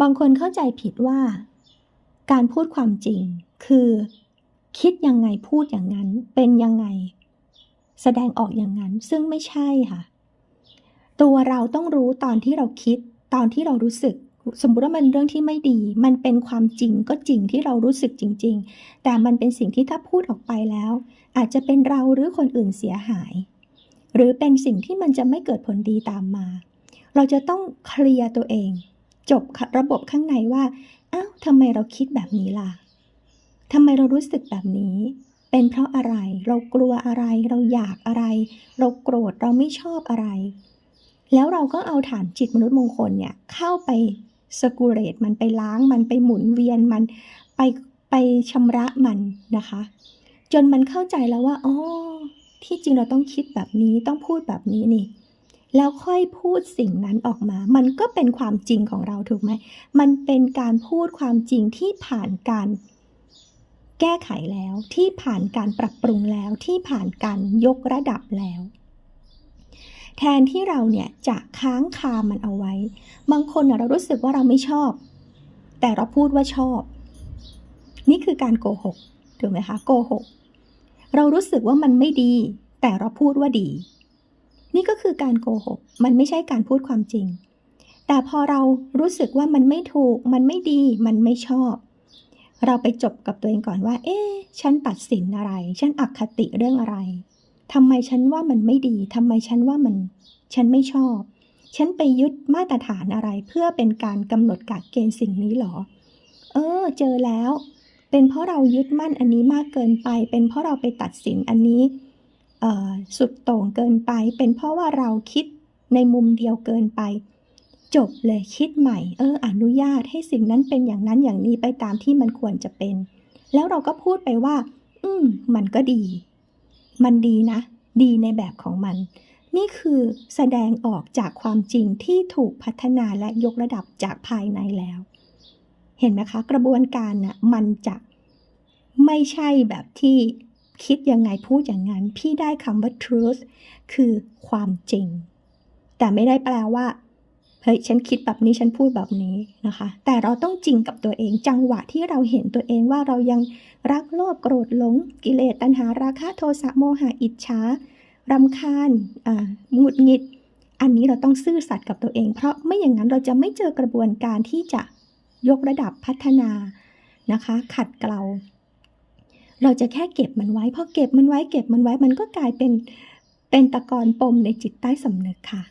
บางคนเข้าใจผิดว่า การพูดความจริง คือ คิดยังไงพูดอย่างนั้น เป็นยังไง แสดงออกอย่างนั้น ซึ่งไม่ใช่ค่ะ ตัวเราต้องรู้ตอนที่เราคิด ตอนที่เรารู้สึก สมมุติว่ามันเรื่องที่ไม่ดี มันเป็นความจริงก็จริงที่เรารู้สึกจริง ๆ แต่มันเป็นสิ่งที่ถ้าพูดออกไปแล้ว อาจจะเป็นเราหรือคนอื่นเสียหาย หรือเป็นสิ่งที่มันจะไม่เกิดผลดีตามมา เราจะต้องเคลียร์ตัวเอง จบระบบข้างในว่าอ้าวทำไมเราคิดแบบนี้ล่ะทำไมเรารู้สึกแบบนี้ เป็นเพราะอะไร เรากลัวอะไร เราอยากอะไร เราโกรธเราไม่ชอบอะไร แล้วเราก็เอาฐานจิตมนุษย์มงคลเนี่ยเข้าไปสกูเรตมันไปล้างมันไปหมุนเวียนมันไปไปชำระมันนะคะ จนมันเข้าใจแล้วว่าอ๋อที่จริงเราต้องคิดแบบนี้ต้องพูดแบบนี้นี่ แล้วค่อยพูดสิ่งนั้นออกมา มันก็เป็นความจริงของเราถูกไหม มันเป็นการพูดความจริงที่ผ่านการแก้ไขแล้ว ที่ผ่านการปรับปรุงแล้ว ที่ผ่านการยกระดับแล้ว แทนที่เราเนี่ยจะค้างคามันเอาไว้ บางคนเรารู้สึกว่าเราไม่ชอบ แต่เราพูดว่าชอบ นี่คือการโกหก ถูกไหมคะ โกหก เรารู้สึกว่ามันไม่ดี แต่เราพูดว่าดี นี่ก็คือการโกหก มันไม่ใช่การพูดความจริง แต่พอเรารู้สึกว่ามันไม่ถูก มันไม่ดี มันไม่ชอบ เราไปจบกับตัวเองก่อนว่า เอ๊ะ ฉันตัดสินอะไร ฉันอคติเรื่องอะไรทำไมฉันว่ามันไม่ดีทำไมฉันว่ามัน ฉันไม่ชอบ ฉันไปยึดมาตรฐานอะไร เพื่อเป็นการกำหนดกฎเกณฑ์สิ่งนี้หรอ เออ เจอแล้ว เป็นเพราะเรายึดมั่นอันนี้มากเกินไป เป็นเพราะเราไปตัดสินอันนี้ สุดโต่งเกินไป เป็นเพราะว่าเราคิดในมุมเดียวเกินไป จบเลยคิดใหม่ เออ อนุญาตให้สิ่งนั้นเป็นอย่างนั้นอย่างนี้ไปตามที่มันควรจะเป็น แล้วเราก็พูดไปว่า อืม มันก็ดี มันดีนะ ดีในแบบของมัน นี่คือแสดงออกจากความจริงที่ถูกพัฒนาและยกระดับจากภายในแล้ว เห็นไหมคะ กระบวนการน่ะมันจะไม่ใช่แบบที่ คิดยังไงพูดอย่างนั้น พี่ได้คำว่า truth คือความจริง แต่ไม่ได้แปลว่าเฮ้ยฉันคิดแบบนี้ฉันพูดแบบนี้นะคะ แต่เราต้องจริงกับตัวเองจังหวะที่เราเห็นตัวเองว่าเรายังรักโลภโกรธหลง กิเลสตัณหาราคะโทสะโมหะอิจฉารำคาญหงุดหงิด อันนี้เราต้องซื่อสัตย์กับตัวเอง เพราะไม่อย่างนั้นเราจะไม่เจอกระบวนการที่จะยกระดับพัฒนานะคะ ขัดเกลา เราจะแค่เก็บมันไว้พอเก็บมันไว้เก็บมันไว้มันก็กลายเป็นเป็นตะกอนปมในจิตใต้สำนึกค่ะ